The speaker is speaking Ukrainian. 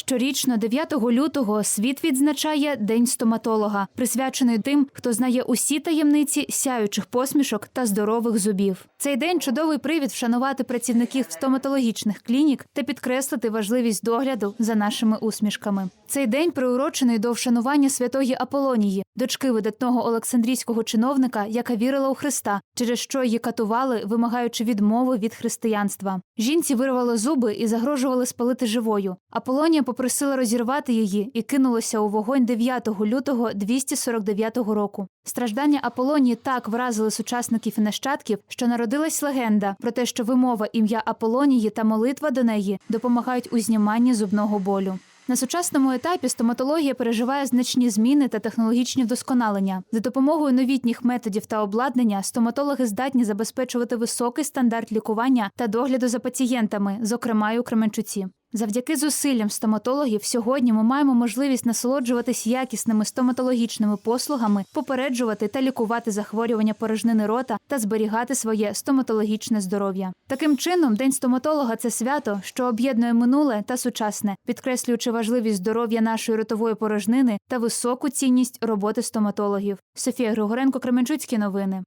Щорічно, 9 лютого, світ відзначає День стоматолога, присвячений тим, хто знає усі таємниці сяючих посмішок та здорових зубів. Цей день чудовий привід вшанувати працівників стоматологічних клінік та підкреслити важливість догляду за нашими усмішками. Цей день приурочений до вшанування святої Аполонії, дочки видатного олександрійського чиновника, яка вірила у Христа, через що її катували, вимагаючи відмови від християнства. Жінці вирвало зуби і загрожували спалити живою. Аполонія попросила розірвати її і кинулася у вогонь 9 лютого 249 року. Страждання Аполонії так вразили сучасників і нащадків, що народилась легенда про те, що вимова ім'я Аполонії та молитва до неї допомагають у зніманні зубного болю. На сучасному етапі стоматологія переживає значні зміни та технологічні вдосконалення. За допомогою новітніх методів та обладнання стоматологи здатні забезпечувати високий стандарт лікування та догляду за пацієнтами, зокрема й у Кременчуці. Завдяки зусиллям стоматологів сьогодні ми маємо можливість насолоджуватись якісними стоматологічними послугами, попереджувати та лікувати захворювання порожнини рота та зберігати своє стоматологічне здоров'я. Таким чином, день стоматолога це свято, що об'єднує минуле та сучасне, підкреслюючи важливість здоров'я нашої ротової порожнини та високу цінність роботи стоматологів. Софія Григоренко, Кременчуцькі новини.